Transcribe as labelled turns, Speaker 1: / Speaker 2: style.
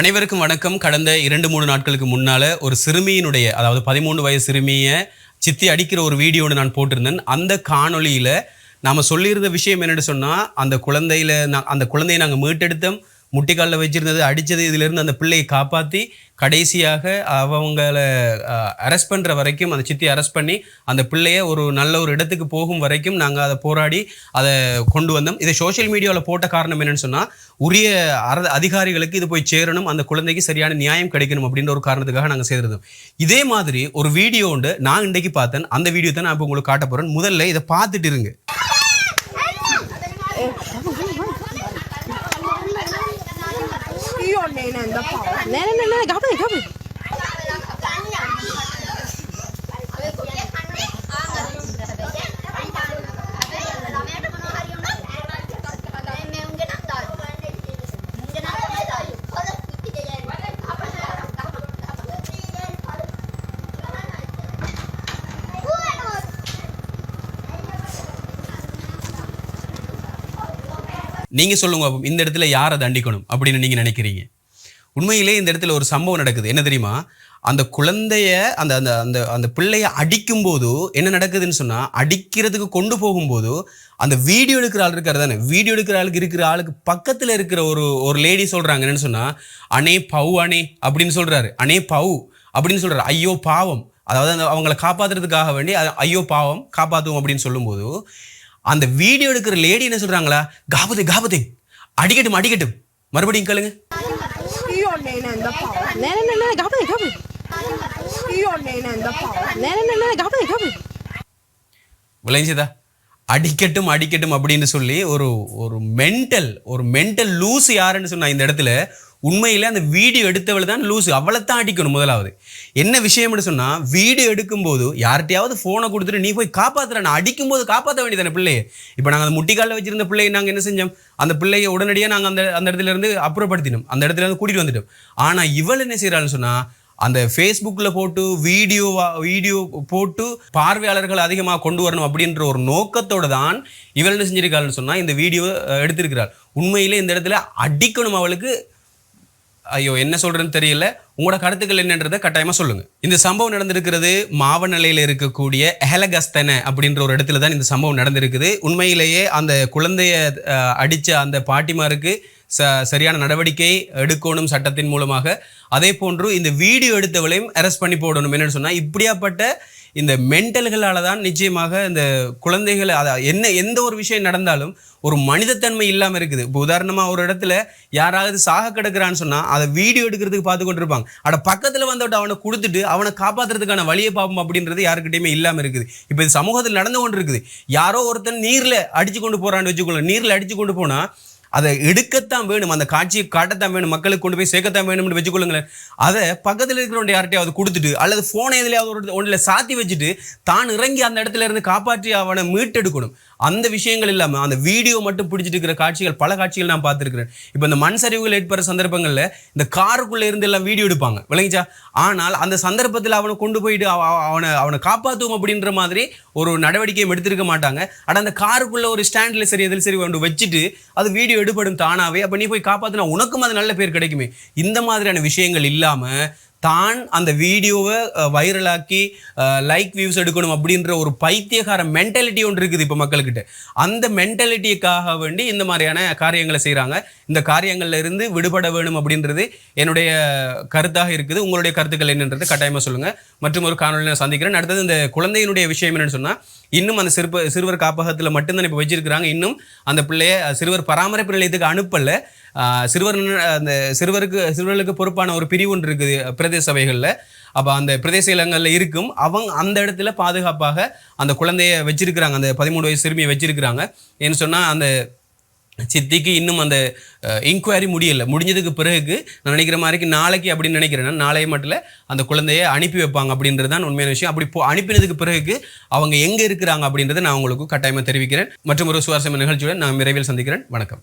Speaker 1: அனைவருக்கும் வணக்கம். கடந்த இரண்டு மூணு நாட்களுக்கு முன்னால் ஒரு சிறுமியினுடைய அதாவது பதிமூணு வயது சிறுமியை சித்தி அடிக்கிற ஒரு வீடியோ ஒன்று நான் போட்டிருந்தேன். அந்த காணொளியில் நாம் சொல்லியிருந்த விஷயம் என்னென்னு சொன்னால் அந்த குழந்தையில் நான் அந்த குழந்தையை நாங்கள் மீட்டெடுத்தோம். முட்டிக்காலில் வச்சுருந்தது அடித்தது இதிலேருந்து அந்த பிள்ளையை காப்பாற்றி கடைசியாக அவங்கள அரெஸ்ட் பண்ணுற வரைக்கும் அந்த சித்தி அரெஸ்ட் பண்ணி அந்த பிள்ளைய ஒரு நல்ல ஒரு இடத்துக்கு போகும் வரைக்கும் நாங்கள் அதை போராடி அதை கொண்டு வந்தோம். இதை சோஷியல் மீடியாவில் போட்ட காரணம் என்னென்னு சொன்னால் உரிய அர அதிகாரிகளுக்கு இது போய் சேரணும் அந்த குழந்தைக்கு சரியான நியாயம் கிடைக்கணும் அப்படின்ற ஒரு காரணத்துக்காக நாங்கள் செய்திருந்தோம் இதே மாதிரி ஒரு வீடியோ உண்டு நான் இன்றைக்கு பார்த்தேன் அந்த வீடியோ தான் நான் இப்போ உங்களுக்கு காட்ட போகிறேன் முதல்ல இதை பார்த்துட்டு இருங்க.
Speaker 2: 来来来来，盖呗盖
Speaker 1: 呗。சொல்லுங்க அப்போ இந்த இடத்துல யாரை தண்டிக்கணும் அப்படின்னு நீங்கள் நினைக்கிறீங்க? உண்மையிலே இந்த இடத்துல ஒரு சம்பவம் நடக்குது. என்ன தெரியுமா? அந்த குழந்தைய அந்த அந்த அந்த அந்த பிள்ளைய அடிக்கும்போது என்ன நடக்குதுன்னு சொன்னால் அடிக்கிறதுக்கு கொண்டு போகும்போது அந்த வீடியோ எடுக்கிற ஆள் இருக்காரு தானே? வீடியோ எடுக்கிற ஆளுக்கு இருக்கிற ஆளுக்கு பக்கத்தில் இருக்கிற ஒரு ஒரு லேடி சொல்கிறாங்க என்னன்னு சொன்னால் அனே பவு அனே அப்படின்னு சொல்கிறாரு அனே பவு அப்படின்னு சொல்கிறார் ஐயோ பாவம். அதாவது அந்த அவங்கள காப்பாத்துறதுக்காக வேண்டி ஐயோ பாவம் காப்பாற்றுவோம் அப்படின்னு சொல்லும்போது அந்த வீடியோ எடுக்கிற லேடி என்ன சொல்றாங்களா? காபதே காபதே அடிக்கட்டும் அடிக்கட்டும். மறுபடியும் கேளுங்க. விளைஞ்சதா? அடிக்கட்டும் அடிக்கட்டும் அப்படின்னு சொல்லி ஒரு ஒரு மென்டல் ஒரு மென்டல் லூஸ் யாருன்னு சொன்னா இந்த இடத்துல உண்மையில் அந்த வீடியோ எடுத்தவள் தான் லூஸு அவளை தான் அடிக்கணும் முதலாவது. என்ன விஷயம்னு சொன்னால் வீடியோ எடுக்கும்போது யார்கிட்டையாவது ஃபோனை கொடுத்துட்டு நீ போய் காப்பாற்றுற நான் அடிக்கும்போது காப்பாற்ற வேண்டியதானே பிள்ளையை. இப்போ நாங்கள் அந்த முட்டிக்காலில் வச்சிருந்த பிள்ளையை நாங்கள் என்ன செஞ்சோம்? அந்த பிள்ளையை உடனடியாக நாங்கள் அந்த அந்த இடத்துலேருந்து அப்புறப்படுத்தினோம். அந்த இடத்துல இருந்து கூட்டிட்டு வந்துட்டோம். ஆனால் இவள் என்ன செய்கிறாள்னு சொன்னால் அந்த ஃபேஸ்புக்கில் போட்டு வீடியோவா வீடியோ போட்டு பார்வையாளர்கள் அதிகமாக கொண்டு வரணும் அப்படின்ற ஒரு நோக்கத்தோடு தான் இவள் என்ன செஞ்சிருக்காள்னு சொன்னால் இந்த வீடியோ எடுத்திருக்கிறாள். உண்மையிலே இந்த இடத்துல அடிக்கணும் அவளுக்கு ஐயோ என்ன சொல்றேன்னு தெரியல. உங்களோட கருத்துக்கள் என்னன்றதை கட்டாயமா சொல்லுங்க. இந்த சம்பவம் நடந்திருக்கிறது மாவநிலையில இருக்கக்கூடிய எஹலகஸ்தன அப்படின்ற ஒரு இடத்துல தான் இந்த சம்பவம் நடந்திருக்குது. உண்மையிலேயே அந்த குழந்தைய அடித்த அடிச்ச அந்த பாட்டிமாருக்கு ச சரியான நடவடிக்கை எடுக்கணும் சட்டத்தின் மூலமாக. அதே போன்று இந்த வீடியோ எடுத்தவளையும் அரெஸ்ட் பண்ணி போடணும். என்னென்னு சொன்னால் இப்படியாப்பட்ட இந்த மென்டல்களால் தான் நிச்சயமாக இந்த குழந்தைகள் அதை என்ன எந்த ஒரு விஷயம் நடந்தாலும் ஒரு மனிதத்தன்மை இல்லாமல் இருக்குது. இப்போ உதாரணமாக ஒரு இடத்துல யாராவது சாக கிடக்கிறான்னு சொன்னால் அதை வீடியோ எடுக்கிறதுக்கு பார்த்து கொண்டு இருப்பாங்க அட பக்கத்தில் வந்துட்டு அவனை கொடுத்துட்டு அவனை காப்பாற்றுறதுக்கான வழியை பார்ப்போம் அப்படின்றது யாருக்கிட்டையுமே இல்லாமல் இருக்குது. இப்போ இது சமூகத்தில் நடந்து கொண்டு இருக்குது யாரோ ஒருத்தன் நீரில் அடித்து கொண்டு போகிறான்னு வச்சுக்கோங்க நீரில் அடித்து கொண்டு போனால் அதை எடுக்கத்தான் வேணும் அந்த காட்சியை காட்டத்தான் வேணும் மக்களுக்கு கொண்டு போய் சேர்க்கத்தான் வேணும்னு வச்சுக்கொள்ளுங்களேன். அதை பக்கத்தில் இருக்கிறவங்க யார்ட்டையாவது கொடுத்துட்டு அல்லது ஃபோனை எதுலையாவது ஒரு ஒன்றில் சாத்தி வச்சுட்டு தான் இறங்கி அந்த இடத்துல இருந்து காப்பாற்றி அவனை மீட்டெடுக்கணும். அந்த விஷயங்கள் இல்லாமல் அந்த வீடியோ மட்டும் பிடிச்சிட்டு இருக்கிற காட்சிகள் பல காட்சிகள் நான் பார்த்துருக்கிறேன். இப்போ இந்த மண் சரிவுகள் ஏற்படுற சந்தர்ப்பங்களில் இந்த காருக்குள்ளே இருந்து எல்லாம் வீடியோ எடுப்பாங்க. விளங்கிச்சா? ஆனால் அந்த சந்தர்ப்பத்தில் அவனை கொண்டு போயிட்டு அவ- அவனை அவனை காப்பாற்றுவோம் அப்படின்ற மாதிரி ஒரு நடவடிக்கையும் எடுத்திருக்க மாட்டாங்க. ஆனால் அந்த காருக்குள்ளே ஒரு ஸ்டாண்டில் சரி எதில் சரி ஒன்று வச்சுட்டு அது வீடியோ எடுப்படும் தானாகவே அப்போ நீ போய் காப்பாற்றினா உனக்கும் அது நல்ல பேர் கிடைக்குமே. இந்த மாதிரியான விஷயங்கள் இல்லாமல் தான் அந்த வீடியோவை வைரலாக்கி லைக் வியூஸ் எடுக்கணும் அப்படின்ற ஒரு பைத்தியகார மென்டாலிட்டி ஒன்று இருக்குது இப்போ மக்கள்கிட்ட. அந்த மென்டாலிட்டிக்காக வேண்டி இந்த மாதிரியான காரியங்களை செய்கிறாங்க இந்த காரியங்களில் இருந்து விடுபட வேணும் அப்படின்றது என்னுடைய கருத்தாக இருக்குது. உங்களுடைய கருத்துக்கள் என்னன்றது கட்டாயமாக சொல்லுங்கள் மற்றும் ஒரு காணொலியில் நான் சந்திக்கிறேன். அடுத்தது இந்த குழந்தையினுடைய விஷயம் என்னென்னு சொன்னால் இன்னும் அந்த சிறுப சிறுவர் காப்பகத்தில் மட்டும்தான் இப்போ வச்சிருக்கிறாங்க. இன்னும் அந்த பிள்ளைய சிறுவர் பராமரிப்பு நிலையத்துக்கு அனுப்பலை. சிறுவர் அந்த சிறுவருக்கு சிறுவர்களுக்கு பொறுப்பான ஒரு பிரிவு ஒன்று இருக்குது பிரதேச சபைகளில். அப்போ அந்த பிரதேச இடங்களில் இருக்கும். அவங்க அந்த இடத்துல பாதுகாப்பாக அந்த குழந்தைய வச்சிருக்கிறாங்க அந்த பதிமூணு வயசு சிறுமியை வச்சிருக்கிறாங்க. ஏன்னு சொன்னால் அந்த சித்திக்கு இன்னும் அந்த இன்கொயரி முடியலை. முடிஞ்சதுக்கு பிறகு நான் நினைக்கிற மாதிரிக்கு நாளைக்கு அப்படின்னு நினைக்கிறேன்னா நாளைய மட்டும் அந்த குழந்தைய அனுப்பி வைப்பாங்க அப்படின்றது தான் உண்மையான விஷயம். அப்படி போ அனுப்பினதுக்கு பிறகு அவங்க எங்கே இருக்கிறாங்க அப்படின்றத நான் உங்களுக்கு கட்டாயமாக தெரிவிக்கிறேன். மற்றும் ஒரு சுவாரஸ்யமான நிகழ்ச்சியுடன் நான் விரைவில் சந்திக்கிறேன். வணக்கம்.